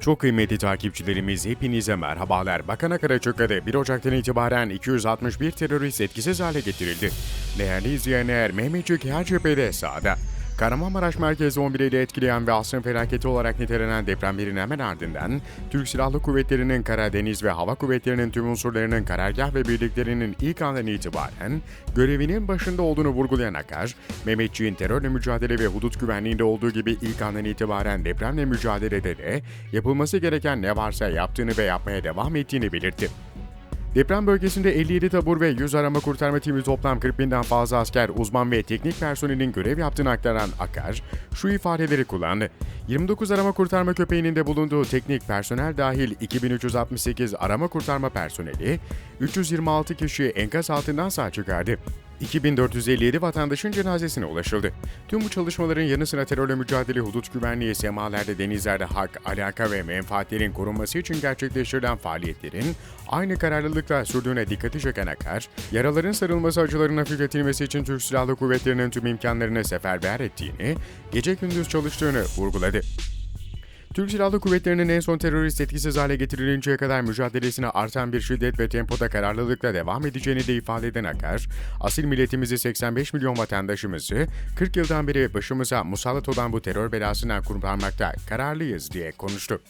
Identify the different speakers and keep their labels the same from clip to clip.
Speaker 1: Çok kıymetli takipçilerimiz hepinize merhabalar. Bakana Karaçöka'da 1 Ocak'tan itibaren 261 terörist etkisiz hale getirildi. Değerli izleyenler, Mehmetçik her cephede sahada. Kahramanmaraş merkezi 11 ile etkileyen ve asrın felaketi olarak nitelenen depremlerin hemen ardından Türk Silahlı Kuvvetleri'nin kara, deniz ve hava kuvvetlerinin tüm unsurlarının karargah ve birliklerinin ilk andan itibaren görevinin başında olduğunu vurgulayan Akar, Mehmetçiğin terörle mücadele ve hudut güvenliğinde olduğu gibi ilk andan itibaren depremle mücadelede de yapılması gereken ne varsa yaptığını ve yapmaya devam ettiğini belirtti. Deprem bölgesinde 57 tabur ve 100 arama kurtarma timi toplam 40 binden fazla asker, uzman ve teknik personelin görev yaptığını aktaran Akar, şu ifadeleri kullandı. 29 arama kurtarma köpeğinin de bulunduğu teknik personel dahil 2368 arama kurtarma personeli, 326 kişi enkaz altından sağ çıkardı. 2457 vatandaşın cenazesine ulaşıldı. Tüm bu çalışmaların yanı sıra terörle mücadele, hudut güvenliği, semalarda, denizlerde hak, alaka ve menfaatlerin korunması için gerçekleştirilen faaliyetlerin aynı kararlılıkla sürdüğüne dikkati çeken Akar, yaraların sarılması acıların hafifletilmesi için Türk Silahlı Kuvvetleri'nin tüm imkanlarını seferber ettiğini, gece gündüz çalıştığını vurguladı. Türk Silahlı Kuvvetleri'nin en son terörist etkisiz hale getirilinceye kadar mücadelesine artan bir şiddet ve tempoda kararlılıkla devam edeceğini de ifade eden Akar, asil milletimizi 85 milyon vatandaşımızı 40 yıldan beri başımıza musallat olan bu terör belasından kurtarmakta kararlıyız diye konuştu.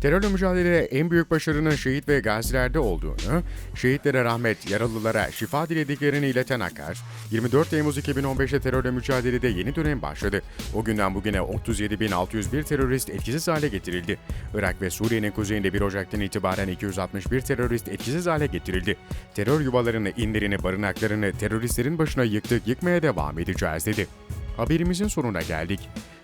Speaker 1: Terörle mücadelede en büyük başarının şehit ve gazilerde olduğunu, şehitlere rahmet, yaralılara şifa dilediklerini ileten Akar, 24 Temmuz 2015'te terörle mücadelede yeni dönem başladı. O günden bugüne 37.601 terörist etkisiz hale getirildi. Irak ve Suriye'nin kuzeyinde 1 Ocak'tan itibaren 261 terörist etkisiz hale getirildi. Terör yuvalarını, inlerini, barınaklarını teröristlerin başına yıktık, yıkmaya devam edeceğiz dedi. Haberimizin sonuna geldik.